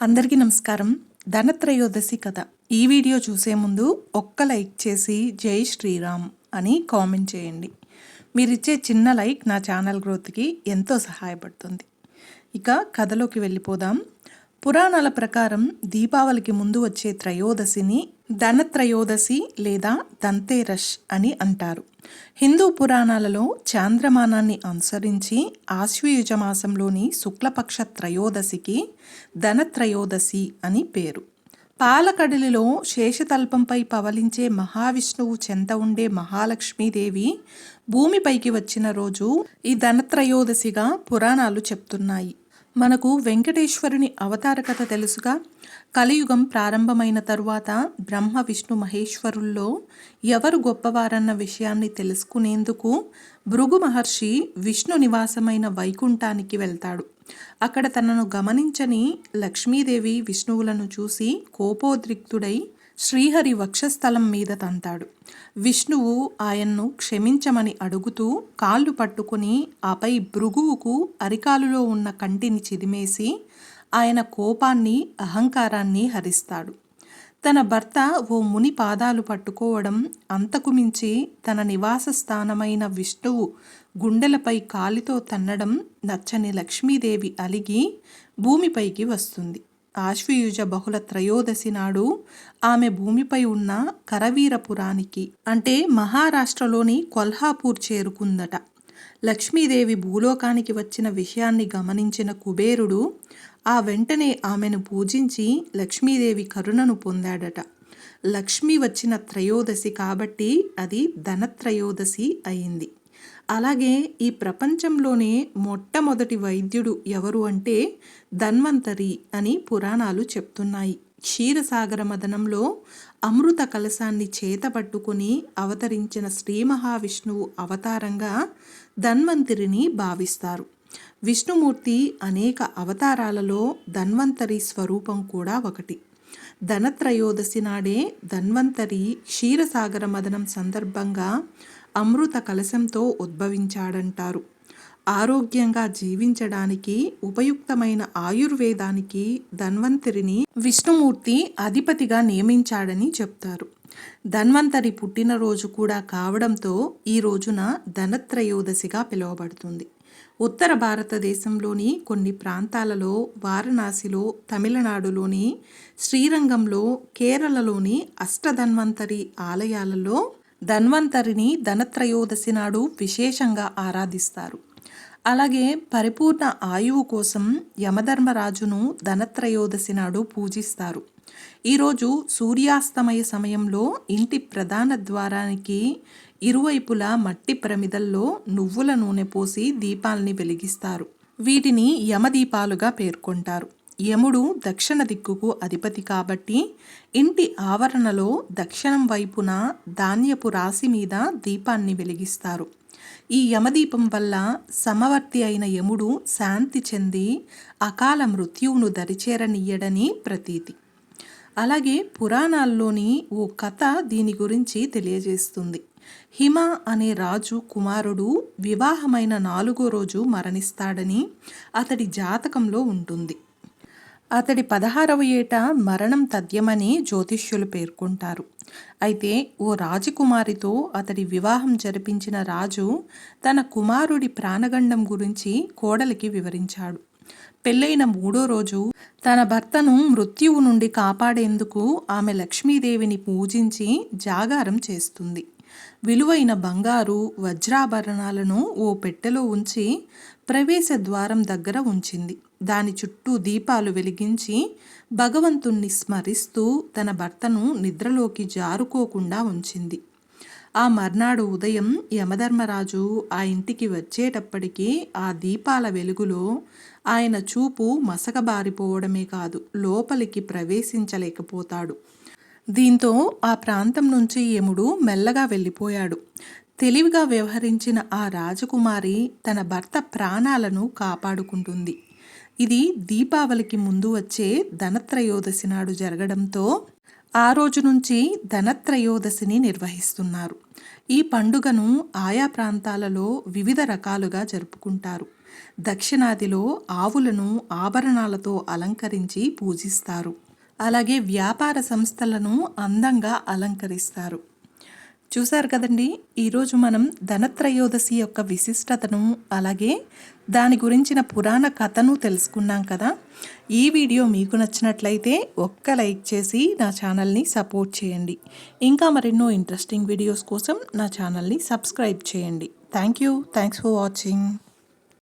అందరికీ నమస్కారం. ధనత్రయోదశి కథ. ఈ వీడియో చూసే ముందు ఒక్క లైక్ చేసి జై శ్రీరామ్ అని కామెంట్ చేయండి. మీరిచ్చే చిన్న లైక్ నా ఛానల్ గ్రోత్కి ఎంతో సహాయపడుతుంది. ఇక కథలోకి వెళ్ళిపోదాం. పురాణాల ప్రకారం దీపావళికి ముందు వచ్చే త్రయోదశిని ధనత్రయోదశి లేదా దంతేరష్ అని అంటారు. హిందూ పురాణాలలో చాంద్రమానాన్ని అనుసరించి ఆశ్వయుజ మాసంలోని శుక్లపక్ష త్రయోదశికి ధనత్రయోదశి అని పేరు. పాలకడలిలో శేషతల్పంపై పవలించే మహావిష్ణువు చెంత ఉండే మహాలక్ష్మీదేవి భూమిపైకి వచ్చిన రోజు ఈ ధనత్రయోదశిగా పురాణాలు చెప్తున్నాయి. మనకు వెంకటేశ్వరుని అవతార కథ తెలుసుగా. కలియుగం ప్రారంభమైన తరువాత బ్రహ్మ విష్ణు మహేశ్వరుల్లో ఎవరు గొప్పవారన్న విషయాన్ని తెలుసుకునేందుకు భృగు మహర్షి విష్ణు నివాసమైన వైకుంఠానికి వెళ్తాడు. అక్కడ తనను గమనించని లక్ష్మీదేవి విష్ణువులను చూసి కోపోద్రిక్తుడై శ్రీహరి వక్షస్థలం మీద తంతాడు. విష్ణువు ఆయన్ను క్షమించమని అడుగుతూ కాళ్ళు పట్టుకుని ఆపై భృగువుకు అరికాలులో ఉన్న కంటిని చిదిమేసి ఆయన కోపాన్ని అహంకారాన్ని హరిస్తాడు. తన భర్త ఓ ముని పాదాలు పట్టుకోవడం అంతకు మించి తన నివాస స్థానమైన విష్ణువు గుండెలపై కాలితో తన్నడం నచ్చని లక్ష్మీదేవి అలిగి భూమిపైకి వస్తుంది. ఆశ్వయుజ బహుళ త్రయోదశి నాడు ఆమె భూమిపై ఉన్న కరవీరపురానికి అంటే మహారాష్ట్రలోని కొల్హాపూర్ చేరుకుందట. లక్ష్మీదేవి భూలోకానికి వచ్చిన విషయాన్ని గమనించిన కుబేరుడు ఆ వెంటనే ఆమెను పూజించి లక్ష్మీదేవి కరుణను పొందాడట. లక్ష్మి వచ్చిన త్రయోదశి కాబట్టి అది ధనత్రయోదశి అయింది. అలాగే ఈ ప్రపంచంలోనే మొట్టమొదటి వైద్యుడు ఎవరు అంటే ధన్వంతరి అని పురాణాలు చెప్తున్నాయి. క్షీరసాగర మదనంలో అమృత కలశాన్ని చేతపట్టుకుని అవతరించిన శ్రీ మహావిష్ణువు అవతారంగా ధన్వంతరిని భావిస్తారు. విష్ణుమూర్తి అనేక అవతారాలలో ధన్వంతరి స్వరూపం కూడా ఒకటి. ధనత్రయోదశి నాడే ధన్వంతరి క్షీరసాగర మదనం సందర్భంగా అమృత కలశంతో ఉద్భవించాడంటారు. ఆరోగ్యంగా జీవించడానికి ఉపయుక్తమైన ఆయుర్వేదానికి ధన్వంతరిని విష్ణుమూర్తి అధిపతిగా నియమించాడని చెప్తారు. ధన్వంతరి పుట్టినరోజు కూడా కావడంతో ఈ రోజున ధనత్రయోదశిగా పిలువబడుతుంది. ఉత్తర భారతదేశంలోని కొన్ని ప్రాంతాలలో వారణాసిలో తమిళనాడులోని శ్రీరంగంలో కేరళలోని అష్టధన్వంతరి ఆలయాలలో ధన్వంతరిని ధనత్రయోదశి నాడు విశేషంగా ఆరాధిస్తారు. అలాగే పరిపూర్ణ ఆయువు కోసం యమధర్మరాజును ధనత్రయోదశి నాడు పూజిస్తారు. ఈరోజు సూర్యాస్తమయ సమయంలో ఇంటి ప్రధాన ద్వారానికి ఇరువైపులా మట్టి ప్రమిదల్లో నువ్వుల నూనె పోసి దీపాల్ని వెలిగిస్తారు. వీటిని యమదీపాలుగా పేర్కొంటారు. యముడు దక్షిణ దిక్కుకు అధిపతి కాబట్టి ఇంటి ఆవరణలో దక్షిణం వైపున ధాన్యపు రాశి మీద దీపాన్ని వెలిగిస్తారు. ఈ యమదీపం వల్ల సమవర్తి అయిన యముడు శాంతి చెంది అకాల మృత్యువును దరిచేరనియ్యడని ప్రతీతి. అలాగే పురాణాల్లోని ఓ కథ దీని గురించి తెలియజేస్తుంది. హిమ అనే రాజు కుమారుడు వివాహమైన నాలుగో రోజు మరణిస్తాడని అతడి జాతకంలో ఉంటుంది. అతడి పదహారవ ఏట మరణం తథ్యమని జ్యోతిష్యులు పేర్కొంటారు. అయితే ఓ రాజకుమారితో అతడి వివాహం జరిపించిన రాజు తన కుమారుడి ప్రాణగండం గురించి కోడలికి వివరించాడు. పెళ్ళైన మూడో రోజు తన భర్తను మృత్యువు నుండి కాపాడేందుకు ఆమె లక్ష్మీదేవిని పూజించి జాగారం చేస్తుంది. విలువైన బంగారు వజ్రాభరణాలను ఓ పెట్టెలో ఉంచి ప్రవేశ ద్వారం దగ్గర ఉంచింది. దాని చుట్టూ దీపాలు వెలిగించి భగవంతుణ్ణి స్మరిస్తూ తన భర్తను నిద్రలోకి జారుకోకుండా ఉంచింది. ఆ మర్నాడు ఉదయం యమధర్మరాజు ఆ ఇంటికి వచ్చేటప్పటికీ ఆ దీపాల వెలుగులో ఆయన చూపు మసకబారిపోవడమే కాదు లోపలికి ప్రవేశించలేకపోతాడు. దీంతో ఆ ప్రాంతం నుంచి యముడు మెల్లగా వెళ్ళిపోయాడు. తెలివిగా వ్యవహరించిన ఆ రాజకుమారి తన భర్త ప్రాణాలను కాపాడుకుంటుంది. ఇది దీపావళికి ముందు వచ్చే ధనత్రయోదశి నాడు జరగడంతో ఆ రోజు నుంచి ధనత్రయోదశిని నిర్వహిస్తున్నారు. ఈ పండుగను ఆయా ప్రాంతాలలో వివిధ రకాలుగా జరుపుకుంటారు. దక్షిణాదిలో ఆవులను ఆభరణాలతో అలంకరించి పూజిస్తారు. అలాగే వ్యాపార సంస్థలను అందంగా అలంకరిస్తారు. చూశారు కదండి? ఈరోజు మనం ధనత్రయోదశి యొక్క విశిష్టతను అలాగే దాని గురించిన పురాణ కథను తెలుసుకున్నాం కదా? ఈ వీడియో మీకు నచ్చినట్లయితే ఒక్క లైక్ చేసి నా ఛానల్ని సపోర్ట్ చేయండి. ఇంకా మరెన్నో ఇంట్రెస్టింగ్ వీడియోస్ కోసం నా ఛానల్ని సబ్స్క్రైబ్ చేయండి. Thank you. Thanks for watching.